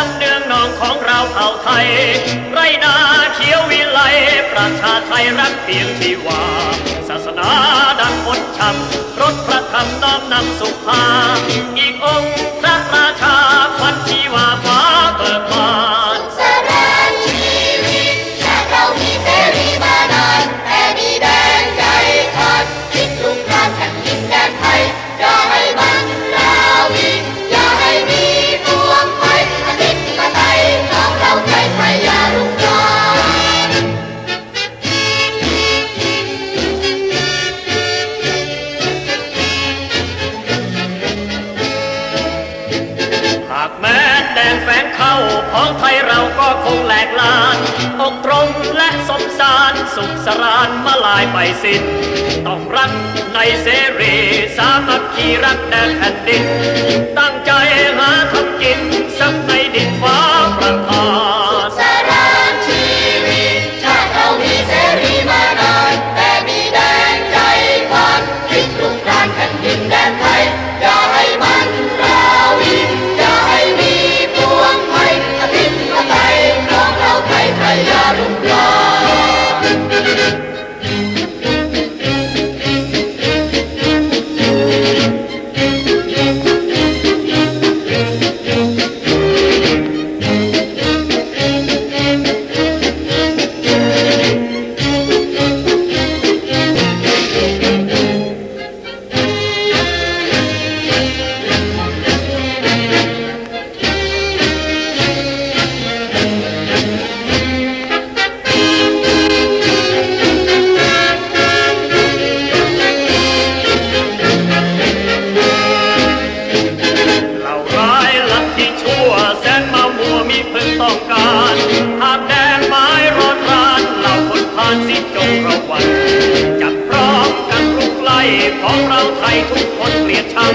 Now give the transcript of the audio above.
จำเนืองนองของเราเผ่าไทย ไรนาเขียววิไลประชาไทยรักเพียงที่ว่าศาสนาดังมนชับรถพระธรรมน้อมนำสุภา อีกองค์พระราชาพันที่ว่าากแม้แดนแฝงเข้าพ้องไทยเราก็คงแหลกลาน อกตรงและสมสารสุขสรานมาลายไปสิ้น ต้องรักในเสรี สามัคคีรักแดนแผ่นดิน ที่พึงต้องการหากแดนไม้ร้อนรานเหล่าคนผ่านสิจงระวังจับพร้อมกันรุกไล่ของเราไทยทุกคนเกลียดชัง